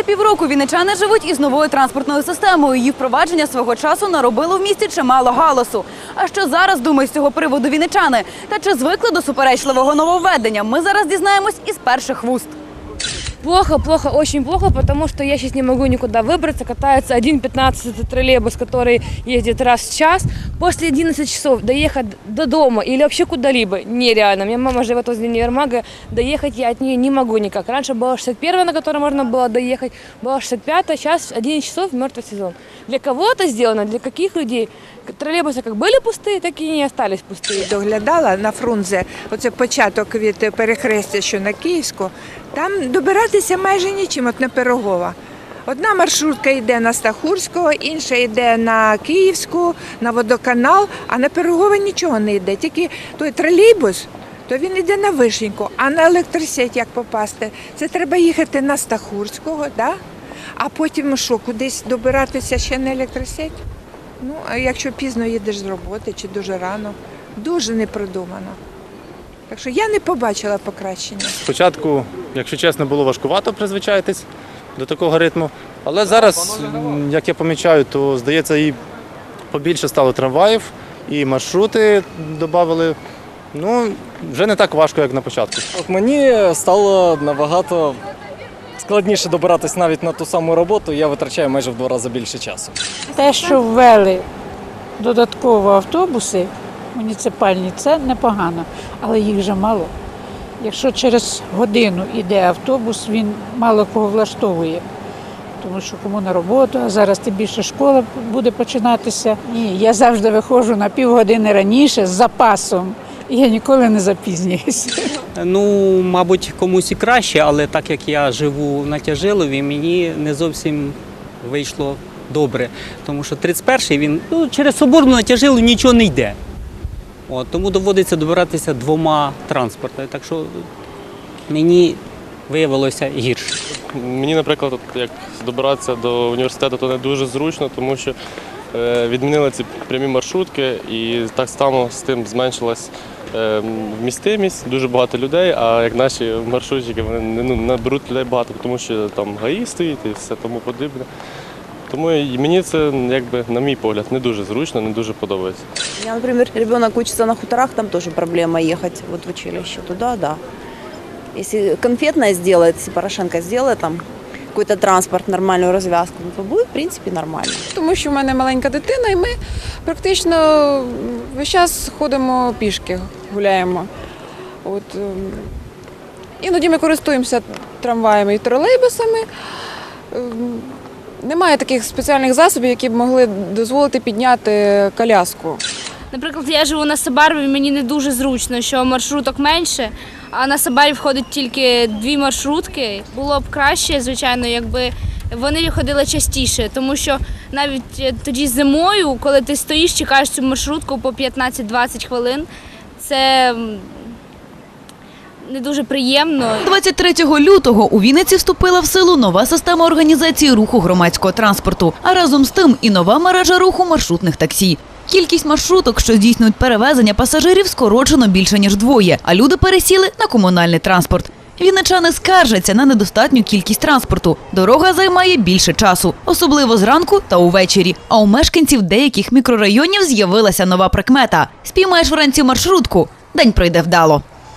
Вже півроку вінничани живуть із новою транспортною системою. Її впровадження свого часу наробило в місті чимало галасу. А що зараз думають з цього приводу вінничани? Та чи звикли до суперечливого нововведення? Ми зараз дізнаємось із перших вуст. Плохо, плохо, очень плохо, потому что я сейчас не могу никуда выбраться. Катается 1.15 это троллейбус, который ездит раз в час. После 11 часов доехать до дома или вообще куда-либо нереально. У меня мама живет возле универмага, доехать я от нее не могу никак. Раньше было 61 на которой можно было доехать, было 65 сейчас 11 часов мертвый сезон. Для кого это сделано, для каких людей? Троллейбусы как были пустые, так и не остались пустые. доглядала на Фрунзе, оце початок від перехрестя, що на Київську, там добиратися майже нічим, от на Пирогова. Одна маршрутка йде на Стахурського, інша йде на Київську, на водоканал, а на Пирогова нічого не йде. Тільки той тролейбус, то він йде на Вишеньку, а на електросеть як попасти? Це треба їхати на Стахурського, да? а потім що, кудись добиратися ще на електросеть? Ну, а якщо пізно їдеш з роботи чи дуже рано, дуже не продумано. Так що я не побачила покращення. Спочатку, якщо чесно, було важкувато призвичаїтись до такого ритму. Але зараз, як я помічаю, то здається, і побільше стало трамваїв, і маршрути додали. Ну, вже не так важко, як на початку. От мені стало набагато складніше добиратись навіть на ту саму роботу. Я витрачаю майже в два рази більше часу. Те, що ввели додатково автобуси муніципальні, це непогано, але їх вже мало. Якщо через годину йде автобус, він мало кого влаштовує. Тому що кому на роботу, а зараз тим більше школа буде починатися. Ні, я завжди виходжу на півгодини раніше з запасом. Я ніколи не запізнююся. Ну, мабуть, комусь і краще, але так як я живу на Тяжилові, мені не зовсім вийшло добре. Тому що 31-й він ну, через Соборну на Тяжилу нічого не йде. От, тому доводиться добиратися двома транспортами. Так що мені виявилося гірше. Мені, наприклад, як добиратися до університету, то не дуже зручно, тому що е, відмінили ці прямі маршрутки, і так само з тим зменшилась е, вмістимість, дуже багато людей. А як наші маршрутчики, вони ну, наберуть людей багато, тому що там ГАІ стоїть і все тому подібне. Тому і мені це, якби, на мій погляд, не дуже зручно, не дуже подобається. Меня, например, ребенок учится на хуторах, там тоже проблема ехать вот в училище. Туда, да. Если конфетное сделает, если Порошенко сделает там какой-то транспорт, нормальную развязку, ну, то будет, в принципе, нормально. Тому що в мене маленька дитина, і ми практично весь час ходимо пішки, гуляємо. От, ем, іноді ми користуємося трамваями і тролейбусами. Ем, Немає таких спеціальних засобів, які б могли дозволити підняти коляску. Наприклад, я живу на Сабарові, мені не дуже зручно, що маршруток менше, а на Сабарі входить тільки дві маршрутки. Було б краще, звичайно, якби вони ходили частіше, тому що навіть е, тоді зимою, коли ти стоїш, чекаєш цю маршрутку по 15-20 хвилин, це не дуже приємно. 23 лютого у Вінниці вступила в силу нова система організації руху громадського транспорту, а разом з тим і нова мережа руху маршрутних таксі. Кількість маршруток, що здійснюють перевезення пасажирів, скорочено більше ніж вдвоє, а люди пересіли на комунальний транспорт. Вінничани скаржаться на недостатню кількість транспорту. Дорога займає більше часу, особливо зранку та увечері. А у мешканців деяких мікрорайонів з'явилася нова прикмета: спіймаєш вранці маршрутку, день пройде вдало.